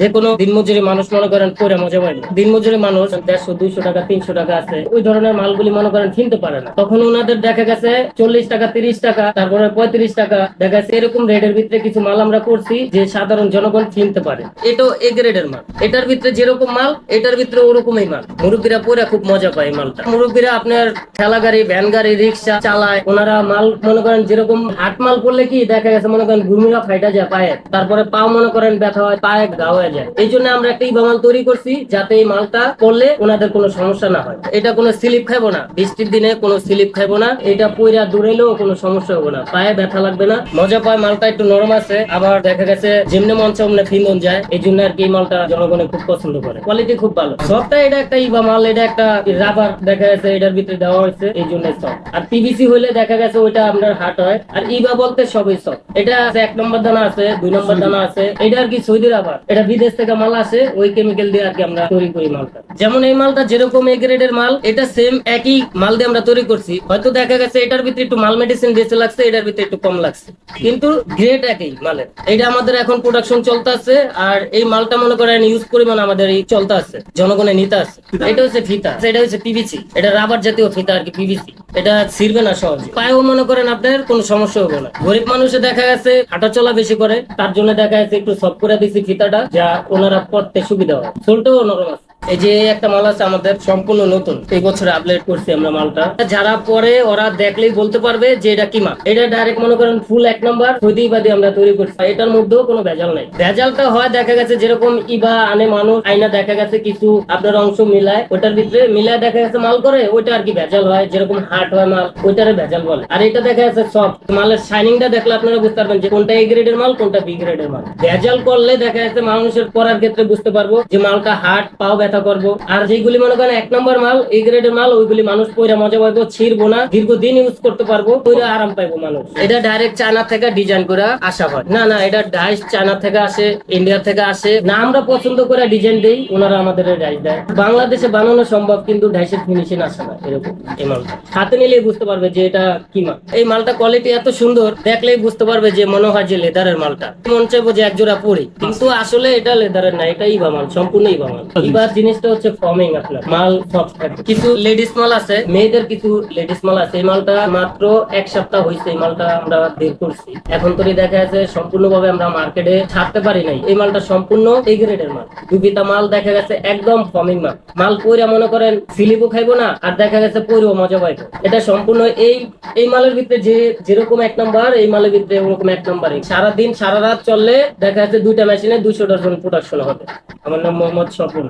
যে কোনো দিনমজুরি মানুষ মনে করেন পরে মজা পায় না। দিনমজুরি মানুষ দেড়শো, দুইশো টাকা, তিনশো টাকা আছে, ওই ধরনের মালগুলি মনে করেন কিনতে পারে না। তখন ওনাদের দেখা গেছে চল্লিশ টাকা, তিরিশ টাকা, তারপরে পঁয়ত্রিশ টাকা, দেখা যাচ্ছে এরকম রেটের ভিতরে কিছু মাল আমরা করছি যে সাধারণ জনগণ কিনতে পারে। এটাও এ গ্রেডের মাল। এটার ভিতরে যেরকম মাল, এটার ভিতরে ওরকমই মাল। মুরব্বীরা পরে খুব মজা পায় মালটা। মুরব্বীরা আপনার ঠেলা গাড়ি, ভ্যান গাড়ি, রিক্সা চালায়, ওনারা মাল মনে করেন যেরকম হাট মাল করলে কি দেখা গেছে মনে করেন ঘুমিরা ফাইটা যায় পায়ে। তারপরে পা মনে করেন ব্যথা হয়, পায়ে গা হয়ে যায়। এই জন্য আমরা একটা ইবা মাল তৈরি করছি যাতে এই মালটা করলে ওনাদের কোনো সমস্যা না হয়। এটা কোনো স্লিপ খাইবো না। বৃষ্টির দিনে কোনো স্লিপ খাইবো না। এটা পইরা দৌড়াইলেও কোনো সমস্যা হবে না। পায়ে ব্যথা লাগবে না। মজা পায়, মালটা একটু নরম আছে। আবার দেখা গেছে, যেমনি মঞ্চে অমনে ফিন্দন যায়। এই জন্য আর কি এই মালটা জনগণে খুব পছন্দ করে। কোয়ালিটি খুব ভালো। সবটা এটা একটা ইবা মাল এটা একটা রাবার দেখা গেছে, এটার ভিতরে দেওয়া হয়েছে। এই জন্য সব। আর পিভিসি হলে দেখা গেছে, ওইটা আপনার হাট হয়। আর ইবা বলতে সবই সব। এটা এক নম্বর দানা আছে, দুই নম্বর দানা আছে। এটা আর কি সৌদি রাবার। এটা বিদেশ থেকে মাল আসে, ওই কেমিক্যাল দিয়ে আর কি আমরা তৈরি করি মালটা। যেমন এই মালটা যেরকম এ গ্রেডের মাল, এটা সেম একই মাল দিয়ে আমরা তৈরি করছি। হয়তো দেখা গেছে এটার ভিতরে একটু মাল মেডিসিন বেশি লাগছে, এটার ভিতরে একটু কম লাগছে। কিন্তু গ্রেড একই মালের। এটা আমাদের এখন প্রোডাকশন চলতে আছে, আর এই মালটা মনে করেন ইউজ পরিমাণ আমাদের এই চলতে আছে জনগণে নিতে আছে। এটা হচ্ছে ফিতা, এটা হচ্ছে পিভিসি এটা রাবার জাতীয় ফিতা আর কি পিভিসি এটা ছিড়বে না সহজ। পায়েও মনে করেন আপনার, কোনো সমস্যা হবে না। গরিব মানুষে দেখা গেছে, হাঁটা চলা বেশি করে, তার জন্য দেখা গেছে একটু সফট করে দিচ্ছি ফিতাটা, যা ওনারা পড়তে সুবিধা হয়। চলতেও নরম আছে। এই যে একটা মাল আছে আমাদের, সম্পূর্ণ নতুন। এই বছর আপডেট করছি আমরা মালটা। যারা পরে ওরা দেখলেই বলতে পারবে যে এটা কি মাল। এটা ডাইরেক্ট মনে করেন ফুল এক আমরা তৈরি করছি। এটার মধ্যেও কোনো ভেজাল নাই। ভেজালটা হয়, দেখা গেছে যেরকম ইবা আনে মানুষ, আইনা দেখা গেছে কিছু, আপনার অংশ মিলায় ওটার ভিতরে মিলায় দেখা গেছে মাল করে, ওইটা আর কি ভেজাল হয়, যেরকম হার্ট হয় মাল, ওইটারে ভেজাল বলে। আর এটা দেখা যাচ্ছে সব মালের শাইনিংটা দেখলে আপনারা বুঝতে পারবেন যে কোনটা এ গ্রেডের মাল, কোনটা বি গ্রেডের মাল। ভেজাল করলে দেখা যাচ্ছে মানুষের পরার ক্ষেত্রে বুঝতে পারব যে মালটা হার্ট পাও ব্যথা করব। আর যেগুলি মনে করেন এক নম্বর মাল, এই গ্রেডের মাল, ওইগুলি মানুষ পয়রা মজা পাইবো, ছিড়বো না, দীর্ঘদিন ইউজ করতে পারব পয়রা আরাম পাইবো মানুষ। এটা ডাইরেক্ট চায়না থেকে ডিজাইন করে আসা হয়। না না, এটা ডাইস চায়না থেকে আসে ইন্ডিয়া থেকে আসে। না, আমরা পছন্দ করে ডিজাইন দেই ওনারা আমাদের ডাইস দেয়। বাংলাদেশে বানানো সম্ভব, কিন্তু ডাইসের ফিনিশিং আসে না, এরকম এই মালটা। হাতে নিলেই বুঝতে পারবে যে এটা কি মাল। এই মালটা কোয়ালিটি এত সুন্দর, দেখলেই বুঝতে পারবে যে মনে হয় যে লেদারের মালটা। মন চাইব যে এক জোড়া পরি, কিন্তু আসলে এটা লেদারের না, এটা ইবা মাল, সম্পূর্ণ ইবা মাল। ইবার জিনিসটা হচ্ছে ফর্মিং আপনার, মাল সব থাকে। কিছু লেডিস মাল আছে, মেয়েদের কিছু লেডিস মাল আছে, এই মালটা মাত্র এক সপ্তাহ হয়েছে এই মালটা আমরা বের করছি। এখন তো দেখা যাচ্ছে সম্পূর্ণ ভাবে আমরা মার্কেটে ছাড়তে পারি নাই। এই মালটা সম্পূর্ণ এই গ্রেডের মাল। দুবিতা মাল দেখা গেছে একদম ফর্মিং মাল। মাল পইরা মনে করেন সিলিপও খাইবো না, আর দেখা গেছে পইরেও মজা পাইবো। এটা সম্পূর্ণ এই এই মালের ভিতরে যে, যেরকম এক নাম্বার এই মালের ভিতরে ওরকম এক নাম্বারই সারাদিন, সারা রাত চললে দেখা যাচ্ছে দুইটা মেশিনে দুইশো ডজন প্রোডাকশন হবে। আমার নাম মোহাম্মদ স্বপন